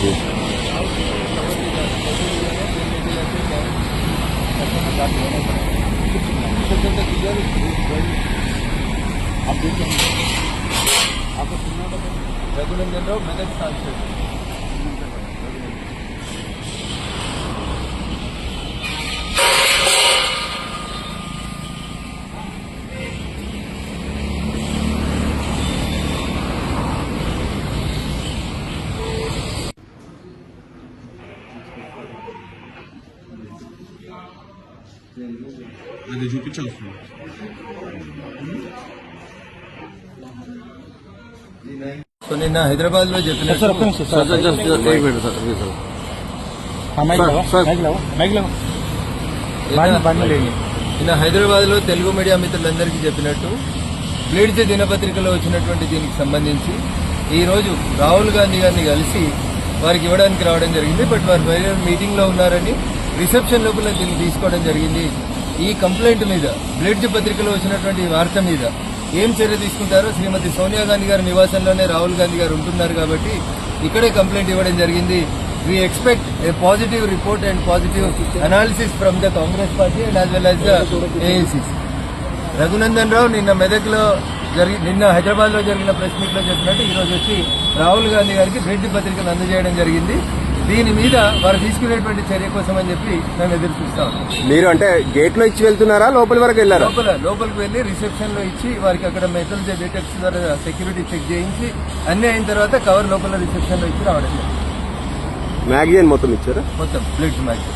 জি आपको सुनना होगा रेगुलर जनरल मैंने లేవా? మైక్ లేవా? బండి- బండి లేని. నిన్న హైదరాబాద్లో తెలుగు మీడియా మిత్రులందరికీ చెప్పినట్టు బ్లీడ్స్ దినపత్రికలో వచ్చినటువంటి దీనికి సంబంధించి ఈ రోజు రాహుల్ గాంధీ గారిని కలిసి వారికి ఇవ్వడానికి రావడం జరిగింది బట్ వారు వేరే మీటింగ్లో ఉన్నారని రిసెప్షన్ లోపల దీన్ని తీసుకోవడం జరిగింది. ఈ కంప్లైంట్ మీద బ్లీడ్స్ పత్రికలో వచ్చినటువంటి వార్త మీద ఏం చర్య తీసుకుంటారో శ్రీమతి సోనియా గాంధీ గారి నివాసంలోనే రాహుల్ గాంధీ గారు ఉంటున్నారు కాబట్టి ఇక్కడే కంప్లైంట్ ఇవ్వడం జరిగింది. We expect a positive report and positive analysis from the Congress party and as well as the Raghunandan Rao నిన్న మెదక్లో జరిగి నిన్న హైదరాబాద్లో జరిగిన ప్రెస్ మీట్లో చెప్పినట్టు ఈరోజు వచ్చి రాహుల్ గాంధీ గారికి బ్రెడ్ పత్రికను అందజేయడం జరిగింది. దీని మీద వారు తీసుకునేటువంటి చర్య కోసం అని చెప్పి మేము ఎదురు చూస్తాం మీరు అంటే గేట్లో ఇచ్చి వెళ్తున్నారా? లోపలి వరకు వెళ్ళారా? లోపల లోపలికి వెళ్ళి రిసెప్షన్లో ఇచ్చి వారికి అక్కడ మెటల్ డిటెక్ట్స్ ద్వారా సెక్యూరిటీ చెక్ చేయించి అన్ని అయిన తర్వాత కవర్ లోపల రిసెప్షన్లో ఇచ్చి రావడం మ్యాగజైన్ మొత్తం ఇచ్చారా? మొత్తం ప్లేట్స్ మ్యాచ్